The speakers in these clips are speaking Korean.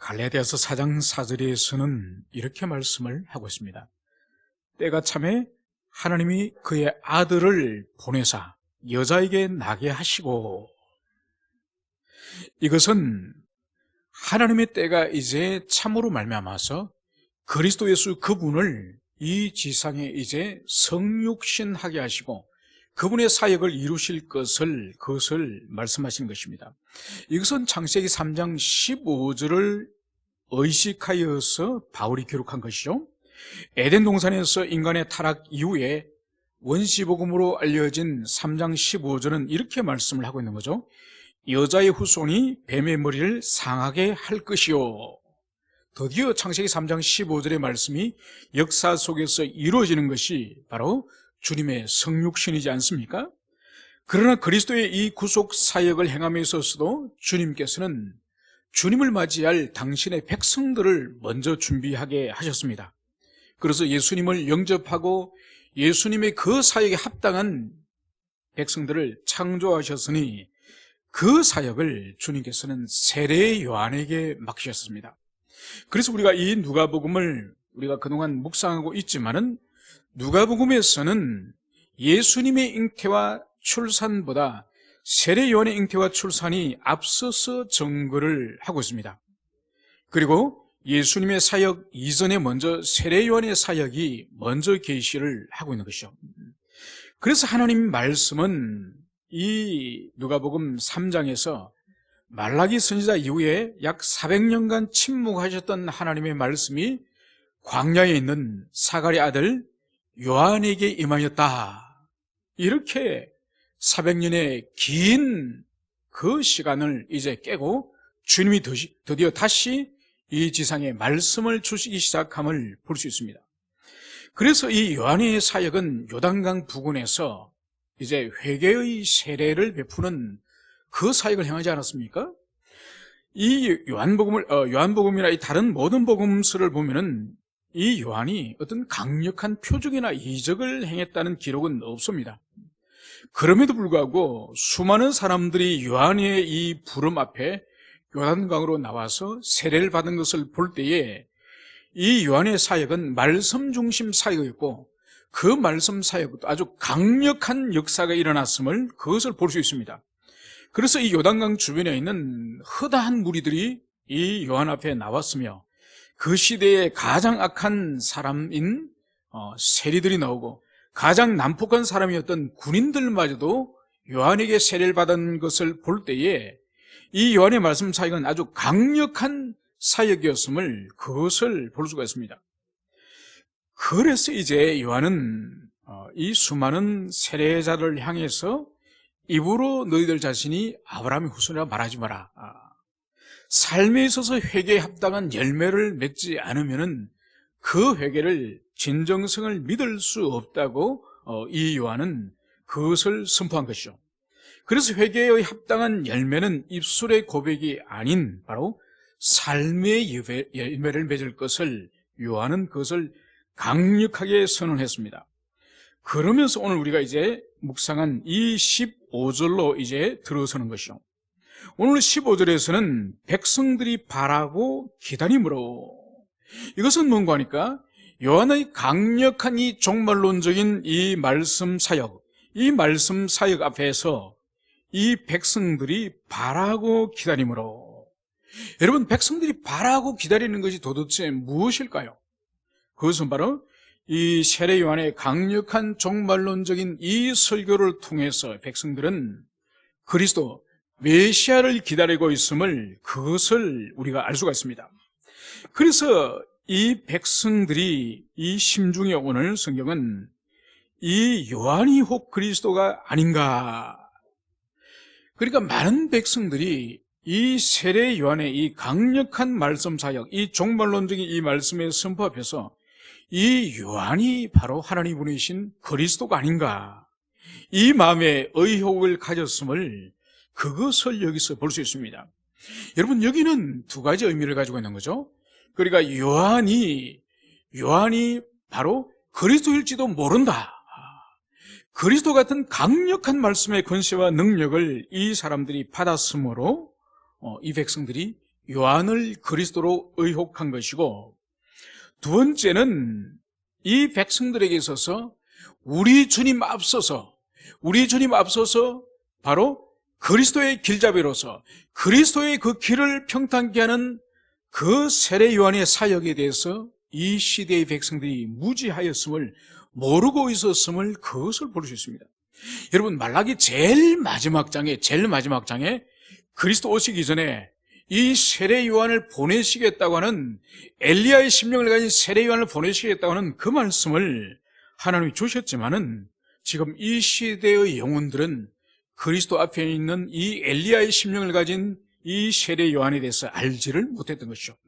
갈라디아서 4장 4절에서는 이렇게 말씀을 하고 있습니다. 때가 참에 하나님이 그의 아들을 보내사 여자에게 나게 하시고 이것은 하나님의 때가 이제 참으로 말미암아서 그리스도 예수 그분을 이 지상에 이제 성육신하게 하시고 그분의 사역을 이루실 것을 그것을 말씀하시는 것입니다. 이것은 창세기 3장 15절을 의식하여서 바울이 기록한 것이죠. 에덴 동산에서 인간의 타락 이후에 원시복음으로 알려진 3장 15절은 이렇게 말씀을 하고 있는 거죠. 여자의 후손이 뱀의 머리를 상하게 할 것이요. 드디어 창세기 3장 15절의 말씀이 역사 속에서 이루어지는 것이 바로 주님의 성육신이지 않습니까? 그러나 그리스도의 이 구속 사역을 행함에 있어서도 주님께서는 주님을 맞이할 당신의 백성들을 먼저 준비하게 하셨습니다. 그래서 예수님을 영접하고 예수님의 그 사역에 합당한 백성들을 창조하셨으니 그 사역을 주님께서는 세례 요한에게 맡기셨습니다. 그래서 우리가 이 누가복음을 우리가 그동안 묵상하고 있지만은 누가복음에서는 예수님의 잉태와 출산보다 세례 요한의 잉태와 출산이 앞서서 증거를 하고 있습니다. 그리고 예수님의 사역 이전에 먼저 세례 요한의 사역이 먼저 계시를 하고 있는 것이죠. 그래서 하나님 말씀은 이 누가복음 3장에서 말라기 선지자 이후에 약 400년간 침묵하셨던 하나님의 말씀이 광야에 있는 사가리 아들 요한에게 임하였다. 이렇게 400년의 긴 그 시간을 이제 깨고 주님이 드디어 다시 이 지상에 말씀을 주시기 시작함을 볼 수 있습니다. 그래서 이 요한의 사역은 요단강 부근에서 이제 회개의 세례를 베푸는 그 사역을 행하지 않았습니까? 이 요한복음을 어, 요한복음이나 이 다른 모든 복음서를 보면은 이 요한이 어떤 강력한 표적이나 이적을 행했다는 기록은 없습니다. 그럼에도 불구하고 수많은 사람들이 요한의 이 부름 앞에 요단강으로 나와서 세례를 받은 것을 볼 때에 이 요한의 사역은 말씀 중심 사역이었고 그 말씀 사역도 아주 강력한 역사가 일어났음을 그것을 볼 수 있습니다. 그래서 이 요단강 주변에 있는 허다한 무리들이 이 요한 앞에 나왔으며 그 시대에 가장 악한 사람인 어, 세리들이 나오고 가장 난폭한 사람이었던 군인들마저도 요한에게 세례를 받은 것을 볼 때에 이 요한의 말씀 사역은 아주 강력한 사역이었음을 그것을 볼 수가 있습니다. 그래서 이제 요한은 어, 이 수많은 세례자를 향해서 입으로 너희들 자신이 아브라함의 후손이라 말하지 마라. 아, 삶에 있어서 회개에 합당한 열매를 맺지 않으면은 그 회개를 진정성을 믿을 수 없다고 어, 이 요한은 그것을 선포한 것이죠. 그래서 회개의 합당한 열매는 입술의 고백이 아닌 바로 삶의 열매를 맺을 것을 요한은 그것을 강력하게 선언했습니다. 그러면서 오늘 우리가 이제 묵상한 이 15절로 이제 들어서는 것이요. 오늘 15절에서는 백성들이 바라고 기다림으로 이것은 뭔가 하니까 요한의 강력한 이 종말론적인 이 말씀 사역, 이 말씀 사역 앞에서 이 백성들이 바라고 기다림으로 여러분 백성들이 바라고 기다리는 것이 도대체 무엇일까요? 그것은 바로 이 세례 요한의 강력한 종말론적인 이 설교를 통해서 백성들은 그리스도 메시아를 기다리고 있음을 그것을 우리가 알 수가 있습니다. 그래서 이 백성들이 이 심중에 오늘 성경은 이 요한이 혹 그리스도가 아닌가. 그러니까 많은 백성들이 이 세례 요한의 이 강력한 말씀 사역, 이 종말론적인 이 말씀의 선포 앞에서 이 요한이 바로 하나님 분이신 그리스도가 아닌가. 이 마음에 의혹을 가졌음을 그것을 여기서 볼 수 있습니다. 여러분 여기는 두 가지 의미를 가지고 있는 거죠. 그러니까 요한이 요한이 바로 그리스도일지도 모른다. 그리스도 같은 강력한 말씀의 권세와 능력을 이 사람들이 받았으므로 어, 이 백성들이 요한을 그리스도로 의혹한 것이고 두 번째는 이 백성들에게 있어서 우리 주님 앞서서 우리 주님 앞서서 바로 그리스도의 길잡이로서 그리스도의 그 길을 평탄케 하는 그 세례 요한의 사역에 대해서 이 시대의 백성들이 무지하였음을 모르고 있었음을 그것을 볼 수 있습니다. 여러분 말라기 제일 마지막 장에 제일 마지막 장에 그리스도 오시기 전에 이 세례 요한을 보내시겠다고 하는 엘리야의 심령을 가진 세례 요한을 보내시겠다고 하는 그 말씀을 하나님이 주셨지만은 지금 이 시대의 영혼들은 그리스도 앞에 있는 이 엘리야의 심령을 가진 이 세례 요한에 대해서 알지를 못했던 것이죠.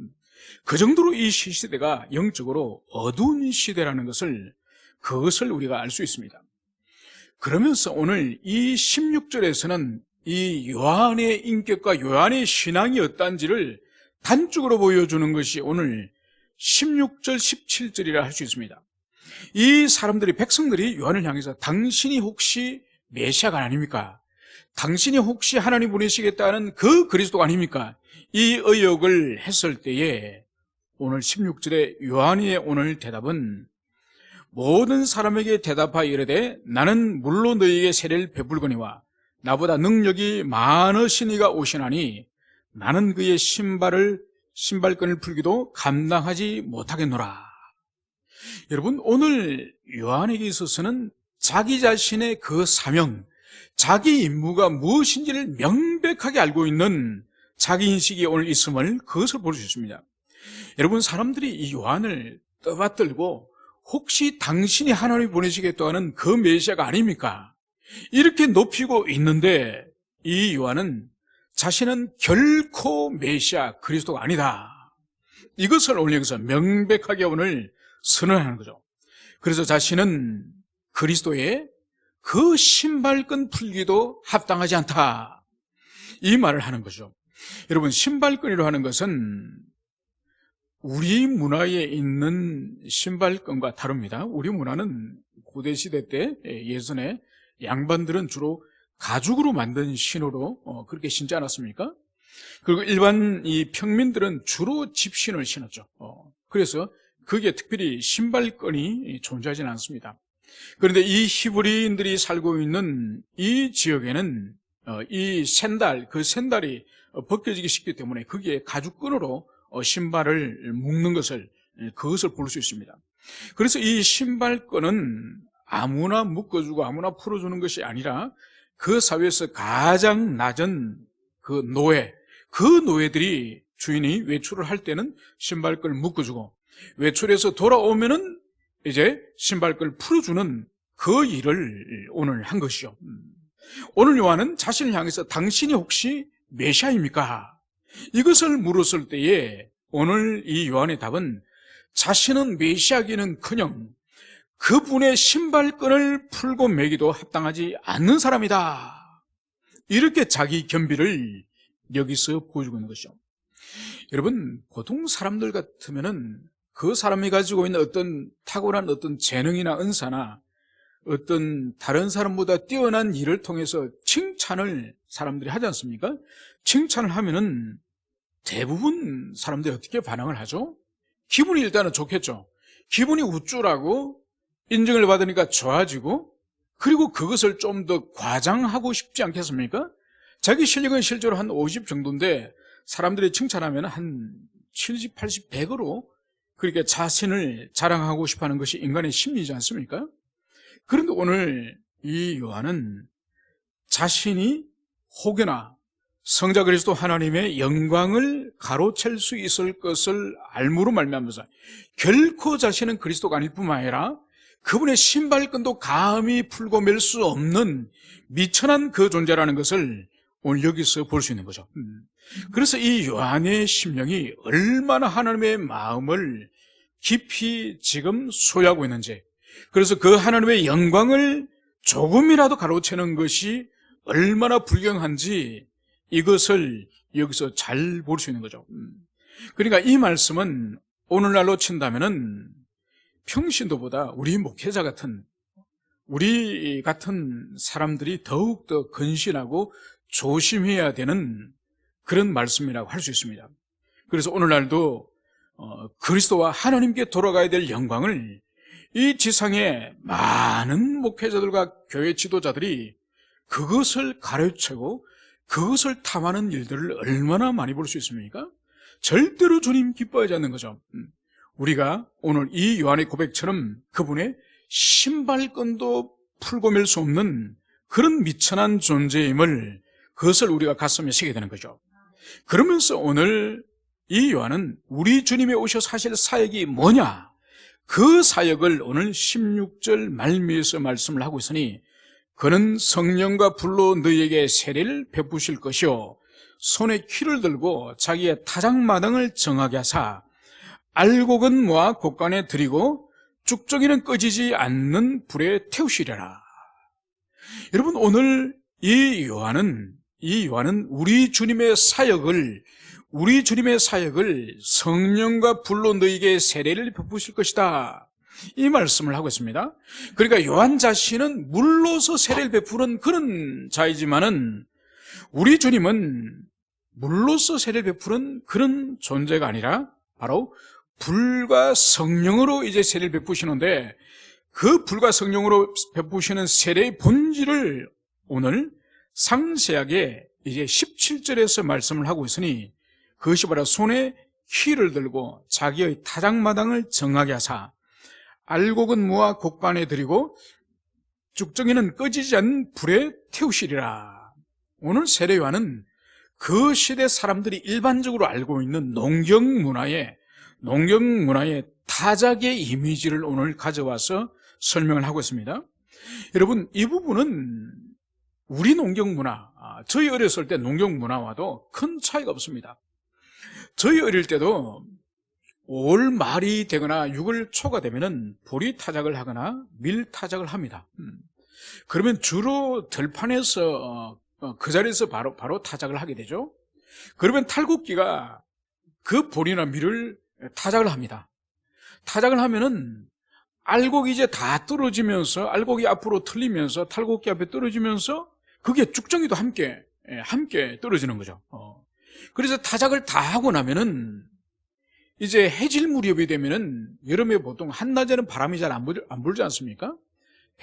그 정도로 이 시대가 영적으로 어두운 시대라는 것을 그것을 우리가 알 수 있습니다. 그러면서 오늘 이 16절에서는 이 요한의 인격과 요한의 신앙이 어떤지를 단적으로 보여주는 것이 오늘 16절, 17절이라 할 수 있습니다. 이 사람들이, 백성들이 요한을 향해서 당신이 혹시 메시아가 아닙니까? 당신이 혹시 하나님 보내시겠다는 그 그리스도가 아닙니까? 이 의혹을 했을 때에 오늘 16절에 요한의 오늘 대답은 모든 사람에게 대답하여 이르되 나는 물로 너희에게 세례를 베풀거니와 나보다 능력이 많으신 이가 오시나니 나는 그의 신발을 신발끈을 풀기도 감당하지 못하겠노라. 여러분 오늘 요한에게 있어서는 자기 자신의 그 사명, 자기 임무가 무엇인지를 명백하게 알고 있는 자기 인식이 오늘 있음을 그것을 볼 수 있습니다. 여러분 사람들이 이 요한을 떠받들고 혹시 당신이 하나님이 보내시겠다고 하는 그 메시아가 아닙니까? 이렇게 높이고 있는데 이 요한은 자신은 결코 메시아 그리스도가 아니다. 이것을 오늘 여기서 명백하게 오늘 선언하는 거죠. 그래서 자신은 그리스도의 그 신발끈 풀기도 합당하지 않다. 이 말을 하는 거죠. 여러분, 신발끈이라고 하는 것은 우리 문화에 있는 신발끈과 다릅니다. 우리 문화는 고대 시대 때 예전에 양반들은 주로 가죽으로 만든 신으로 어, 그렇게 신지 않았습니까? 그리고 일반 이 평민들은 주로 집신을 신었죠. 어, 그래서 그게 특별히 신발끈이 존재하지는 않습니다. 그런데 이 히브리인들이 살고 있는 이 지역에는 어, 이 샌달, 그 샌달이 벗겨지기 쉽기 때문에 거기에 가죽끈으로 어, 신발을 묶는 것을 예, 그것을 볼 수 있습니다. 그래서 이 신발끈은 아무나 묶어주고 아무나 풀어주는 것이 아니라 그 사회에서 가장 낮은 그 노예, 그 노예들이 주인이 외출을 할 때는 신발끈을 묶어주고 외출해서 돌아오면은 이제 신발끈을 풀어주는 그 일을 오늘 한 것이죠. 음. 오늘 요한은 자신을 향해서 당신이 혹시 메시아입니까? 이것을 물었을 때에 오늘 이 요한의 답은 자신은 메시아기는 커녕 그분의 신발끈을 풀고 매기도 합당하지 않는 사람이다. 이렇게 자기 겸비를 여기서 보여주고 있는 것이죠. 여러분, 보통 사람들 같으면은 그 사람이 가지고 있는 어떤 탁월한 어떤 재능이나 은사나 어떤 다른 사람보다 뛰어난 일을 통해서 칭찬을 사람들이 하지 않습니까? 칭찬을 하면은 대부분 사람들이 어떻게 반응을 하죠? 기분이 일단은 좋겠죠. 기분이 우쭐하고 인정을 받으니까 좋아지고 그리고 그것을 좀 더 과장하고 싶지 않겠습니까? 자기 실력은 실제로 한 50 정도인데 사람들이 칭찬하면 한 70, 80, 100으로 그렇게 자신을 자랑하고 싶어 하는 것이 인간의 심리지 않습니까? 그런데 오늘 이 요한은 자신이 혹여나 성자 그리스도 하나님의 영광을 가로챌 수 있을 것을 알므로 말미암아서 결코 자신은 그리스도가 아닐 뿐만 아니라 그분의 신발끈도 감히 풀고 맬수 없는 미천한 그 존재라는 것을 오늘 여기서 볼 수 있는 거죠. 음. 그래서 이 요한의 심령이 얼마나 하나님의 마음을 깊이 지금 소유하고 있는지 그래서 그 하나님의 영광을 조금이라도 가로채는 것이 얼마나 불경한지 이것을 여기서 잘 볼 수 있는 거죠. 음. 그러니까 이 말씀은 오늘날로 친다면은 평신도보다 우리 목회자 같은 우리 같은 사람들이 더욱더 근신하고 조심해야 되는 그런 말씀이라고 할 수 있습니다. 그래서 오늘날도 어, 그리스도와 하나님께 돌아가야 될 영광을 이 지상의 많은 목회자들과 교회 지도자들이 그것을 가르치고 그것을 탐하는 일들을 얼마나 많이 볼 수 있습니까? 절대로 주님 기뻐하지 않는 거죠. 음. 우리가 오늘 이 요한의 고백처럼 그분의 신발끈도 풀고 맬수 없는 그런 미천한 존재임을 그것을 우리가 가슴에 새게 되는 거죠. 그러면서 오늘 이 요한은 우리 주님의 오셔서 하실 사역이 뭐냐? 그 사역을 오늘 16절 말미에서 말씀을 하고 있으니 그는 성령과 불로 너희에게 세례를 베푸실 것이요 손에 키를 들고 자기의 타작마당을 정하게 하사 알곡은 모아 곳간에 들이고 쭉정이는 꺼지지 않는 불에 태우시려라. 여러분 오늘 이 요한은 이 요한은 우리 주님의 사역을 우리 주님의 사역을 성령과 불로 너에게 세례를 베푸실 것이다. 이 말씀을 하고 있습니다. 그러니까 요한 자신은 물로서 세례를 베푸는 그런 자이지만은 우리 주님은 물로서 세례를 베푸는 그런 존재가 아니라 바로 불과 성령으로 이제 세례를 베푸시는데 그 불과 성령으로 베푸시는 세례의 본질을 오늘 상세하게 이제 17절에서 말씀을 하고 있으니 그것이 바로 손에 키를 들고 자기의 타작마당을 정하게 하사 알곡은 무와 곡간에 들이고 죽정이는 꺼지지 않는 불에 태우시리라. 오늘 세례요한은 그 시대 사람들이 일반적으로 알고 있는 농경 문화의 농경 문화의 타작의 이미지를 오늘 가져와서 설명을 하고 있습니다. 여러분, 이 부분은 우리 농경 문화, 아, 저희 어렸을 때 농경 문화와도 큰 차이가 없습니다. 저희 어릴 때도 올 말이 되거나 6월 초가 되면은 보리 타작을 하거나 밀 타작을 합니다. 음. 그러면 주로 들판에서 어, 어, 그 자리에서 바로 바로 타작을 하게 되죠. 그러면 탈곡기가 그 보리나 밀을 타작을 합니다. 타작을 하면은 알곡이 이제 다 떨어지면서 알곡이 앞으로 틀리면서 탈곡기 앞에 떨어지면서 그게 쭉정이도 함께 예, 함께 떨어지는 거죠. 어. 그래서 타작을 다 하고 나면은 이제 해질 무렵이 되면은 여름에 보통 한낮에는 바람이 잘 안 불지 않습니까?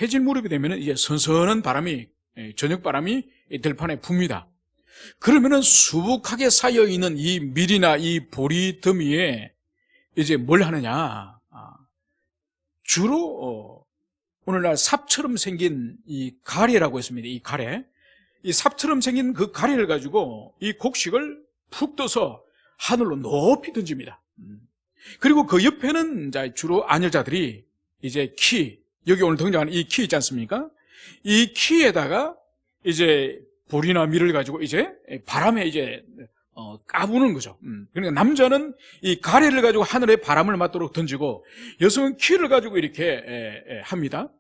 해질 무렵이 되면은 이제 선선한 바람이 예, 저녁 바람이 들판에 붑니다. 그러면은 수북하게 쌓여 있는 이 밀이나 이 보리 더미에 이제 뭘 하느냐? 아, 주로 어, 오늘날 삽처럼 생긴 이 가래라고 했습니다. 이 가래. 이 삽처럼 생긴 그 가래를 가지고 이 곡식을 푹 떠서 하늘로 높이 던집니다. 음. 그리고 그 옆에는 주로 아녀자들이 이제 키, 여기 오늘 등장하는 이 키 있지 않습니까? 이 키에다가 이제 볼이나 밀을 가지고 이제 바람에 이제 어, 까부는 거죠. 음. 그러니까 남자는 이 가래를 가지고 하늘에 바람을 맞도록 던지고 여성은 키를 가지고 이렇게 합니다.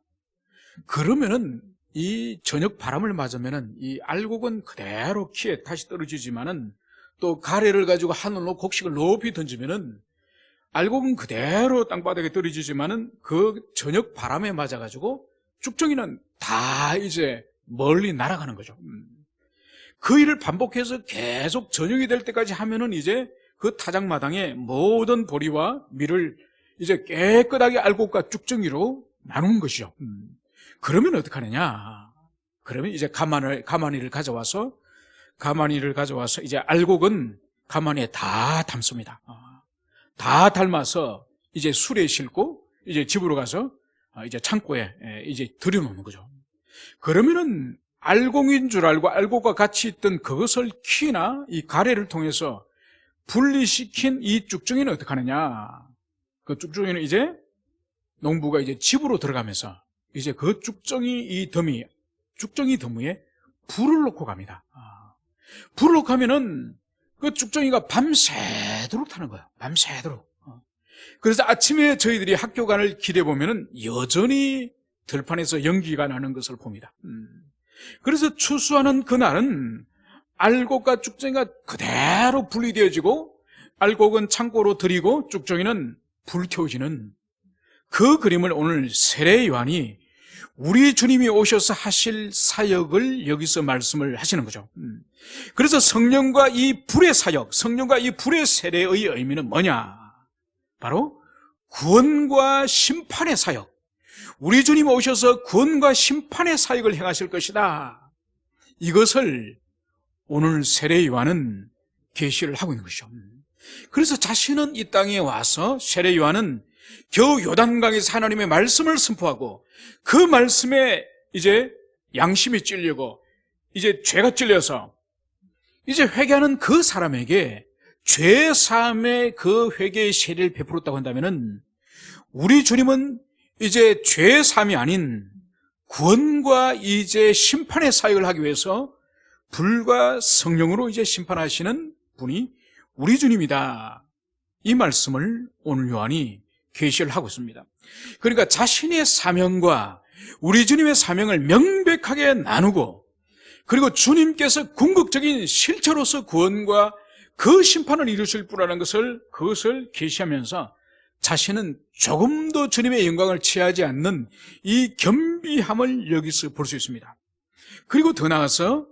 그러면은 이 저녁 바람을 맞으면은 이 알곡은 그대로 키에 다시 떨어지지만은 또 가래를 가지고 하늘로 곡식을 높이 던지면은 알곡은 그대로 땅바닥에 떨어지지만은 그 저녁 바람에 맞아가지고 쭉정이는 다 이제 멀리 날아가는 거죠. 음. 그 일을 반복해서 계속 저녁이 될 때까지 하면은 이제 그 타작마당에 모든 보리와 밀을 이제 깨끗하게 알곡과 쭉정이로 나누는 것이죠. 음. 그러면 어떡하느냐? 그러면 이제 가마를, 가마니를 가져와서 가마니를 가져와서 이제 알곡은 가마니에 다 담습니다. 아, 다 닮아서 이제 술에 싣고 이제 집으로 가서 아, 이제 창고에 이제 들여놓는 거죠. 그러면은 알곡인 줄 알고 알곡과 같이 있던 그것을 키나 이 가래를 통해서 분리시킨 이 쭉정이는 어떻게 하느냐? 그 쭉정이는 이제 농부가 이제 집으로 들어가면서 이제 그 쭉정이 이 더미, 쭉정이 더미에 불을 놓고 갑니다. 아. 불을 놓고 하면은 그 쭉정이가 밤새도록 타는 거예요. 밤새도록. 어. 그래서 아침에 저희들이 학교 가는 길에 보면은 여전히 들판에서 연기가 나는 것을 봅니다. 음. 그래서 추수하는 그날은 알곡과 쭉정이가 그대로 분리되어지고 알곡은 창고로 들이고 쭉정이는 불태워지는 그 그림을 오늘 세례 요한이 우리 주님이 오셔서 하실 사역을 여기서 말씀을 하시는 거죠. 음. 그래서 성령과 이 불의 사역, 성령과 이 불의 세례의 의미는 뭐냐? 바로 구원과 심판의 사역. 우리 주님 오셔서 구원과 심판의 사역을 행하실 것이다. 이것을 오늘 세례 요한은 계시를 하고 있는 것이죠. 그래서 자신은 이 땅에 와서 세례 요한은 겨우 요단강에서 하나님의 말씀을 선포하고 그 말씀에 이제 양심이 찔리고 이제 죄가 찔려서 이제 회개하는 그 사람에게 죄 사함의 그 회개의 세례를 베풀었다고 한다면은 우리 주님은 이제 죄 사함이 아닌 구원과 이제 심판의 사역을 하기 위해서 불과 성령으로 이제 심판하시는 분이 우리 주님이다. 이 말씀을 오늘 요한이 계시를 하고 있습니다. 그러니까 자신의 사명과 우리 주님의 사명을 명백하게 나누고 그리고 주님께서 궁극적인 실체로서 구원과 그 심판을 이루실 분이라는 것을 그것을 계시하면서 자신은 조금도 주님의 영광을 취하지 않는 이 겸비함을 여기서 볼 수 있습니다. 그리고 더 나아가서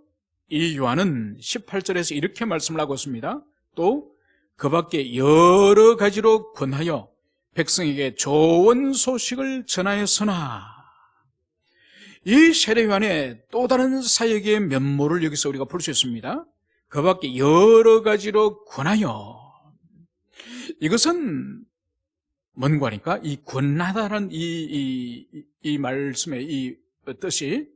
이 요한은 18절에서 이렇게 말씀을 하고 있습니다. 또 그 밖에 여러 가지로 권하여 백성에게 좋은 소식을 전하였으나 이 세례요한의 또 다른 사역의 면모를 여기서 우리가 볼 수 있습니다. 그 밖에 여러 가지로 권하여 이것은 뭔가 하니까 이 권하다는 이, 이, 이 말씀의 이 뜻이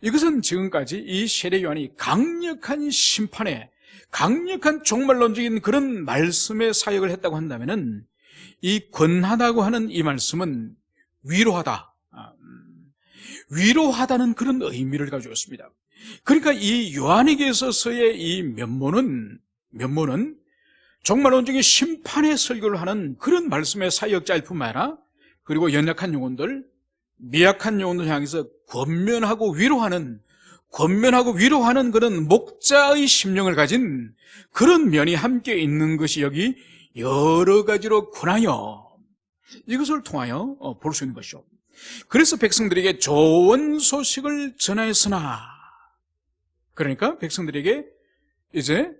이것은 지금까지 이 세례요한이 강력한 심판에 강력한 종말론적인 그런 말씀의 사역을 했다고 한다면은 이 권하다고 하는 이 말씀은 위로하다. 아, 음, 위로하다는 그런 의미를 가지고 있습니다. 그러니까 이 요한에게 있어서의 이 면모는, 면모는 정말 온전히 심판의 설교를 하는 그런 말씀의 사역자일 뿐만 아니라 그리고 연약한 영혼들, 미약한 영혼들 향해서 권면하고 위로하는 권면하고 위로하는 그런 목자의 심령을 가진 그런 면이 함께 있는 것이 여기 여러 가지로 권하여 이것을 통하여 어, 볼수 있는 것이죠. 그래서 백성들에게 좋은 소식을 전하였으나 그러니까 백성들에게 이제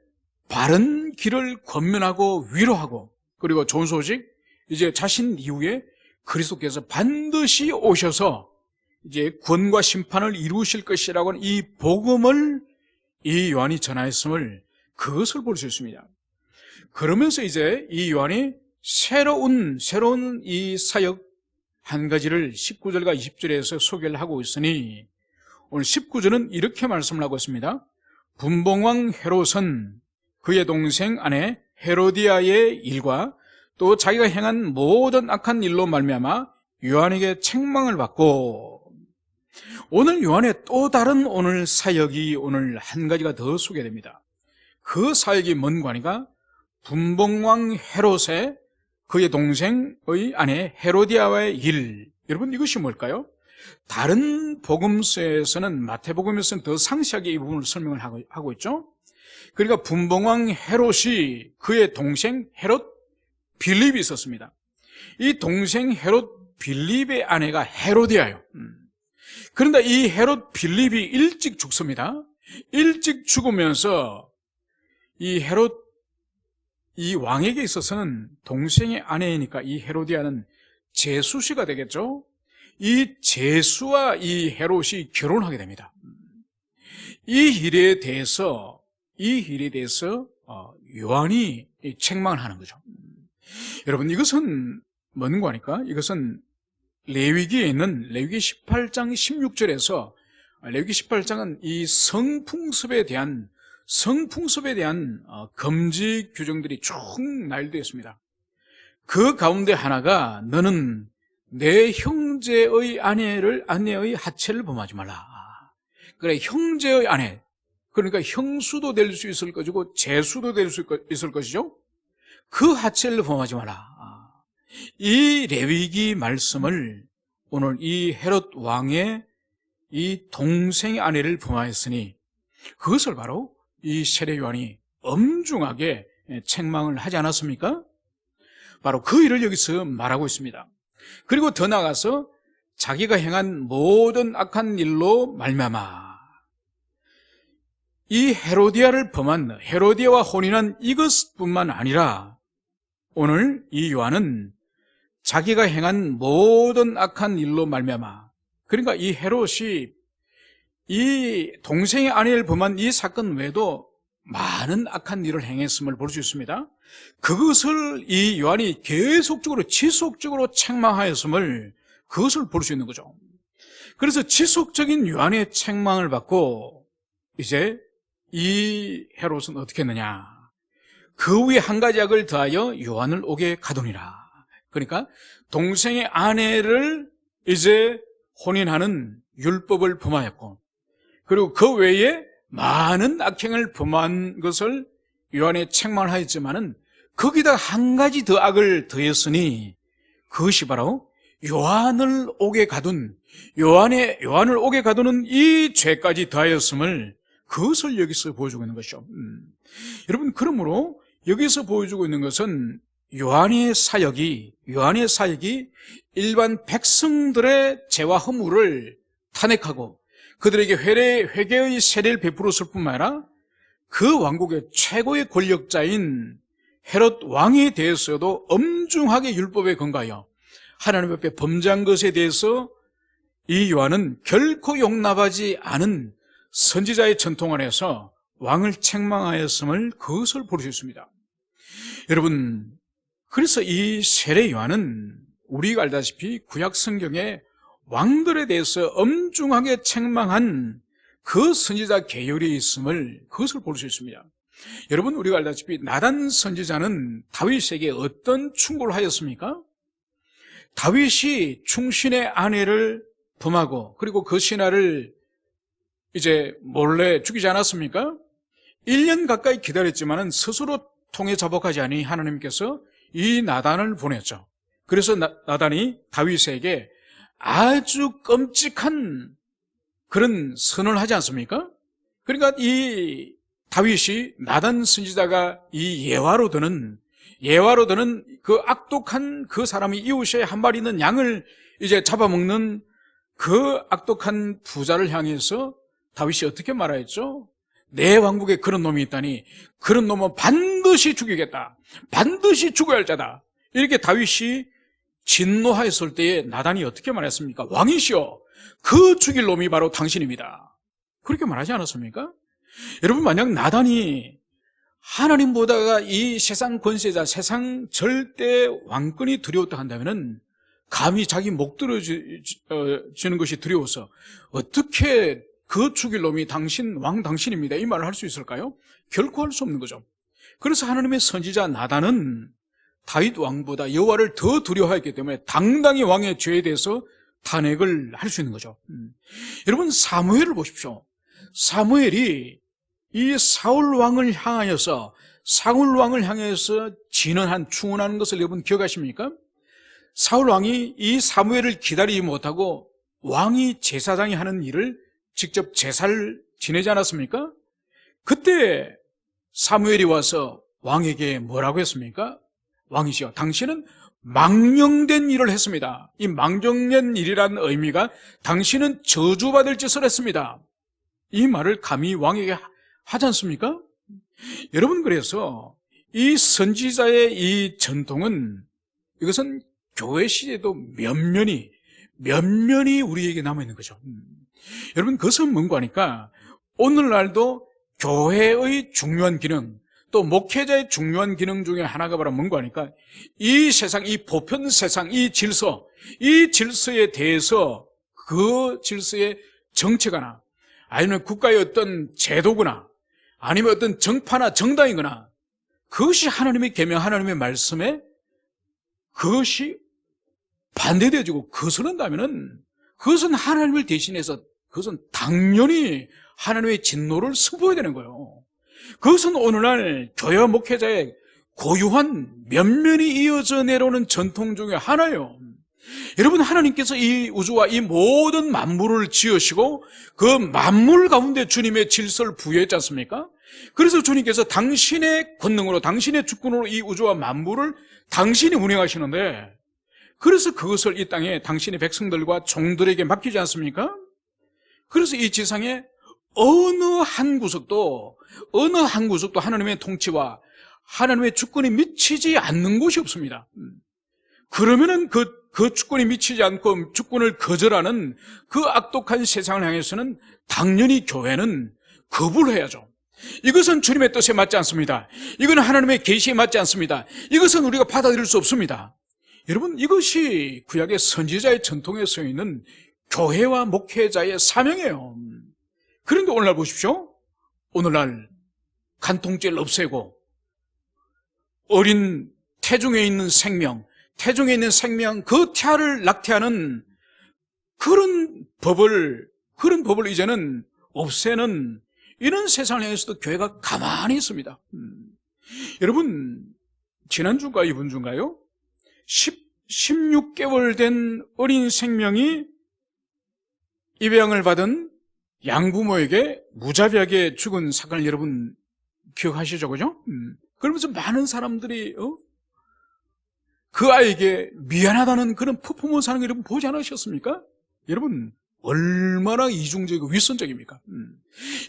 바른 길을 권면하고 위로하고 그리고 좋은 소식 이제 자신 이후에 그리스도께서 반드시 오셔서 이제 구원과 심판을 이루실 것이라고 하는 이 복음을 이 요한이 전하였음을 그것을 볼 수 있습니다. 그러면서 이제 이 요한이 새로운 새로운 이 사역 한 가지를 19절과 20절에서 소개를 하고 있으니 오늘 19절은 이렇게 말씀을 하고 있습니다. 분봉왕 헤롯은 그의 동생 아내 헤로디아의 일과 또 자기가 행한 모든 악한 일로 말미암아 요한에게 책망을 받고 오늘 요한의 또 다른 오늘 사역이 오늘 한 가지가 더 소개됩니다. 그 사역이 뭔 관이가 분봉왕 헤롯의 그의 동생의 아내 헤로디아와의 일. 여러분 이것이 뭘까요? 다른 복음서에서는 마태복음에서는 더 상세하게 이 부분을 설명을 하고 있죠. 그러니까 분봉왕 헤롯이 그의 동생 헤롯 빌립이 있었습니다. 이 동생 헤롯 빌립의 아내가 헤로디아요. 음. 그런데 이 헤롯 빌립이 일찍 죽습니다. 일찍 죽으면서 이 헤롯 이 왕에게 있어서는 동생의 아내이니까 이 헤로디아는 제수씨가 되겠죠. 이 제수와 이 헤롯이 결혼하게 됩니다. 이 일에 대해서 이 일에 대해서 어, 요한이 책망을 하는 거죠. 여러분 이것은 뭔가 하니까 이것은 레위기에 있는 레위기 18장 16절에서 레위기 18장은 이 성풍습에 대한 성풍습에 대한 어, 금지 규정들이 쭉 나열되어 있습니다. 그 가운데 하나가 너는 내 형제의 아내를 아내의 하체를 범하지 말라. 그래 형제의 아내 그러니까 형수도 될 수 있을 것이고 제수도 될 수 있을 것이죠. 그 하체를 범하지 마라. 이 레위기 말씀을 오늘 이 헤롯 왕의 이 동생의 아내를 범하였으니 그것을 바로 이 세례 요한이 엄중하게 책망을 하지 않았습니까? 바로 그 일을 여기서 말하고 있습니다. 그리고 더 나아가서 자기가 행한 모든 악한 일로 말미암아 이 헤로디아를 범한 헤로디아와 혼인한 이것뿐만 아니라 오늘 이 요한은 자기가 행한 모든 악한 일로 말미암아 그러니까 이 헤롯이 이 동생의 아내를 범한 이 사건 외에도 많은 악한 일을 행했음을 볼 수 있습니다. 그것을 이 요한이 계속적으로 지속적으로 책망하였음을 그것을 볼 수 있는 거죠. 그래서 지속적인 요한의 책망을 받고 이제 이 헤롯은 어떻게 했느냐? 그 위에 한 가지 악을 더하여 요한을 오게 가두니라. 그러니까 동생의 아내를 이제 혼인하는 율법을 범하였고 그리고 그 외에 많은 악행을 범한 것을 요한에 책망을 하였지만은 거기다 한 가지 더 악을 더했으니 그것이 바로 요한을 오게 가둔 요한의 요한을 오게 가두는 이 죄까지 더하였음을 그것을 여기서 보여주고 있는 것이죠. 음. 여러분 그러므로 여기서 보여주고 있는 것은 요한의 사역이 요한의 사역이 일반 백성들의 죄와 허물을 탄핵하고 그들에게 회례, 회개의 세례를 베풀었을 뿐만 아니라 그 왕국의 최고의 권력자인 헤롯 왕에 대해서도 엄중하게 율법에 근거하여 하나님 앞에 범죄한 것에 대해서 이 요한은 결코 용납하지 않은 선지자의 전통 안에서 왕을 책망하였음을 그것을 볼 수 있습니다. 여러분, 그래서 이 세례 요한은 우리가 알다시피 구약 성경에 왕들에 대해서 엄중하게 책망한 그 선지자 계열이 있음을 그것을 볼 수 있습니다. 여러분 우리가 알다시피 나단 선지자는 다윗에게 어떤 충고를 하였습니까? 다윗이 충신의 아내를 범하고 그리고 그 신하를 이제 몰래 죽이지 않았습니까? 1년 가까이 기다렸지만 스스로 통해 자복하지 않으니 하나님께서 이 나단을 보냈죠. 그래서 나, 나단이 다윗에게 아주 끔찍한 그런 선언을 하지 않습니까? 그러니까 이 다윗이 나단 선지자가 이 예화로 드는 예화로 드는 그 악독한 그 사람이 이웃에 한 마리 있는 양을 이제 잡아먹는 그 악독한 부자를 향해서 다윗이 어떻게 말하였죠? 내 왕국에 그런 놈이 있다니 그런 놈은 반드시 죽이겠다. 반드시 죽어야 할 자다. 이렇게 다윗이 진노하였을 때에 나단이 어떻게 말했습니까? 왕이시여, 그 죽일 놈이 바로 당신입니다. 그렇게 말하지 않았습니까? 여러분, 만약 나단이 하나님보다가 이 세상 권세자, 세상 절대 왕권이 두려웠다 한다면은 감히 자기 목 들어주는 것이 두려워서 어떻게 그 죽일 놈이 당신, 왕 당신입니다. 이 말을 할 수 있을까요? 결코 할 수 없는 거죠. 그래서 하나님의 선지자 나단은 다윗 왕보다 여호와를 더 두려워했기 때문에 당당히 왕의 죄에 대해서 탄핵을 할 수 있는 거죠. 음. 여러분 사무엘을 보십시오. 사무엘이 이 사울 왕을 향하여서 사울 왕을 향해서 진언한 충언하는 것을 여러분 기억하십니까? 사울 왕이 이 사무엘을 기다리지 못하고 왕이 제사장이 하는 일을 직접 제사를 지내지 않았습니까? 그때 사무엘이 와서 왕에게 뭐라고 했습니까? 왕이시여 당신은 망령된 일을 했습니다. 이 망령된 일이라는 의미가 당신은 저주받을 짓을 했습니다. 이 말을 감히 왕에게 하지 않습니까? 여러분 그래서 이 선지자의 이 전통은 이것은 교회 시대도 면면이 면면이 우리에게 남아 있는 거죠. 음. 여러분 그것은 뭔가 하니까 오늘날도 교회의 중요한 기능 또 목회자의 중요한 기능 중에 하나가 바로 뭔가 하니까 이 세상, 이 보편 세상, 이 질서, 이 질서에 대해서 그 질서의 정체가나 아니면 국가의 어떤 제도거나 아니면 어떤 정파나 정당이거나 그것이 하나님의 계명, 하나님의 말씀에 그것이 반대되어지고 거스른다면은 그것은 하나님을 대신해서 그것은 당연히 하나님의 진노를 승부해야 되는 거예요. 그것은 오늘날 교회 목회자의 고유한 면면이 이어져 내려오는 전통 중에 하나예요. 여러분 하나님께서 이 우주와 이 모든 만물을 지으시고 그 만물 가운데 주님의 질서를 부여했지 않습니까? 그래서 주님께서 당신의 권능으로 당신의 주권으로 이 우주와 만물을 당신이 운행하시는데 그래서 그것을 이 땅에 당신의 백성들과 종들에게 맡기지 않습니까? 그래서 이 지상에 어느 한 구석도 어느 한 구석도 하나님의 통치와 하나님의 주권이 미치지 않는 곳이 없습니다. 음. 그러면은 그, 그 주권이 미치지 않고 주권을 거절하는 그 악독한 세상을 향해서는 당연히 교회는 거부를 해야죠. 이것은 주님의 뜻에 맞지 않습니다. 이건 하나님의 계시에 맞지 않습니다. 이것은 우리가 받아들일 수 없습니다. 여러분 이것이 구약의 선지자의 전통에 서 있는 교회와 목회자의 사명이에요. 그런데 오늘날 보십시오. 오늘날 간통죄를 없애고 어린 태중에 있는 생명, 태중에 있는 생명 그 태아를 낙태하는 그런 법을 그런 법을 이제는 없애는 이런 세상을 향해서도 교회가 가만히 있습니다. 음. 여러분 지난주가 이번 주인가요? 10, 16개월 된 어린 생명이 입양을 받은 양부모에게 무자비하게 죽은 사건을 여러분 기억하시죠, 그죠? 음. 그러면서 많은 사람들이 어? 그 아이에게 미안하다는 그런 퍼포먼스 하는 거 여러분 보지 않으셨습니까? 여러분 얼마나 이중적이고 윗선적입니까? 음.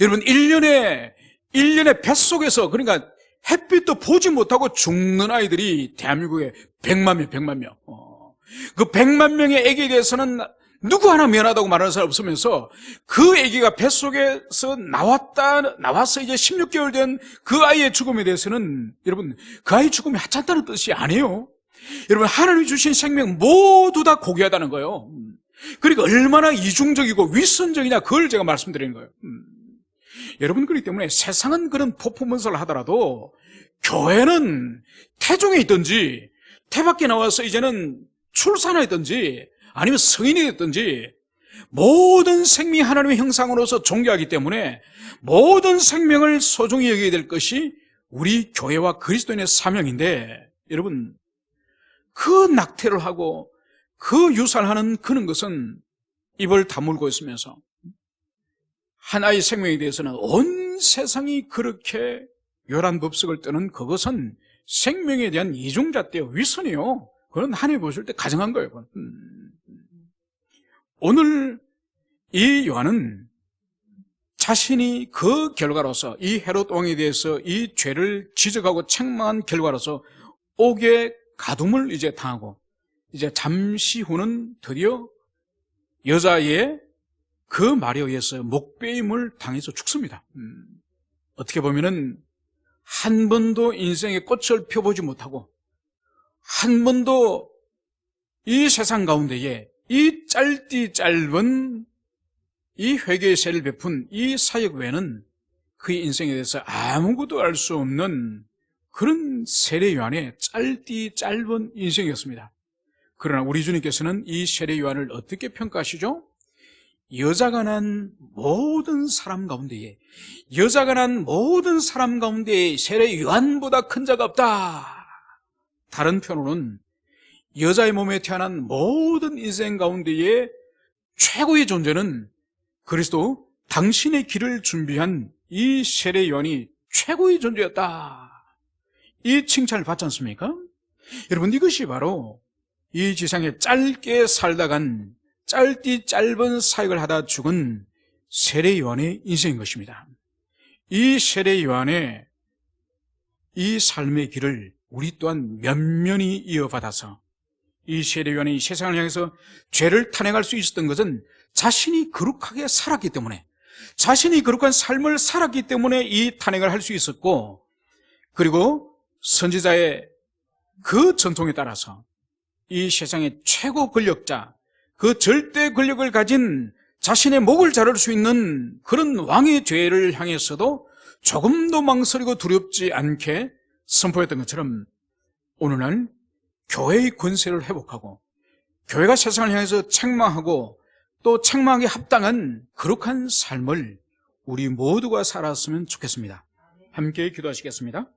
여러분 1년에 1년에 뱃속에서 그러니까 햇빛도 보지 못하고 죽는 아이들이 대한민국에 100만 명, 100만 명. 어. 그 100만 명의 아기에 대해서는 누구 하나 미안하다고 말하는 사람 없으면서 그 아기가 뱃속에서 나왔다, 나와서 이제 16개월 된 그 아이의 죽음에 대해서는 여러분 그 아이 죽음이 하찮다는 뜻이 아니에요. 여러분 하나님이 주신 생명 모두 다 고귀하다는 거예요. 음. 그러니까 얼마나 이중적이고 윗선적이냐 그걸 제가 말씀드리는 거예요. 음. 여러분 그렇기 때문에 세상은 그런 퍼포먼스를 하더라도 교회는 태중에 있든지 태밖에 나와서 이제는 출산했든지 아니면 성인이 됐든지 모든 생명이 하나님의 형상으로서 존귀하기 때문에 모든 생명을 소중히 여기게 될 것이 우리 교회와 그리스도인의 사명인데 여러분 그 낙태를 하고 그 유산하는 그런 것은 입을 다물고 있으면서 하나의 생명에 대해서는 온 세상이 그렇게 요란 법석을 뜨는 그것은 생명에 대한 이중잣대요 위선이요 그건 하나님 보실 때 가정한 거예요 그건. 음. 오늘 이 요한은 자신이 그 결과로서 이 헤롯 왕에 대해서 이 죄를 지적하고 책망한 결과로서 옥에 가둠을 이제 당하고 이제 잠시 후는 드디어 여자의 그 말에 의해서 목베임을 당해서 죽습니다. 음, 어떻게 보면은 한 번도 인생의 꽃을 펴보지 못하고 한 번도 이 세상 가운데에 이 짧디 짧은 이 회개의 세를 베푼 이 사역 외에는 그의 인생에 대해서 아무것도 알 수 없는 그런 세례 요한의 짧디 짧은 인생이었습니다. 그러나 우리 주님께서는 이 세례 요한을 어떻게 평가하시죠? 여자가 난 모든 사람 가운데에 여자가 난 모든 사람 가운데에 세례 요한보다 큰 자가 없다. 다른 편으로는 여자의 몸에 태어난 모든 인생 가운데에 최고의 존재는 그리스도 당신의 길을 준비한 이 세례 요한이 최고의 존재였다. 이 칭찬을 받지 않습니까? 여러분 이것이 바로 이 지상에 짧게 살다간 짧디 짧은 사역을 하다 죽은 세례 요한의 인생인 것입니다. 이 세례 요한의 이 삶의 길을 우리 또한 면면히 이어받아서 이 세례 요한이 세상을 향해서 죄를 탄핵할 수 있었던 것은 자신이 거룩하게 살았기 때문에 자신이 거룩한 삶을 살았기 때문에 이 탄핵을 할 수 있었고 그리고 선지자의 그 전통에 따라서 이 세상의 최고 권력자 그 절대 권력을 가진 자신의 목을 자를 수 있는 그런 왕의 죄를 향해서도 조금도 망설이고 두렵지 않게 선포했던 것처럼 오늘날 교회의 권세를 회복하고 교회가 세상을 향해서 책망하고 또 책망에 합당한 거룩한 삶을 우리 모두가 살았으면 좋겠습니다. 함께 기도하시겠습니다.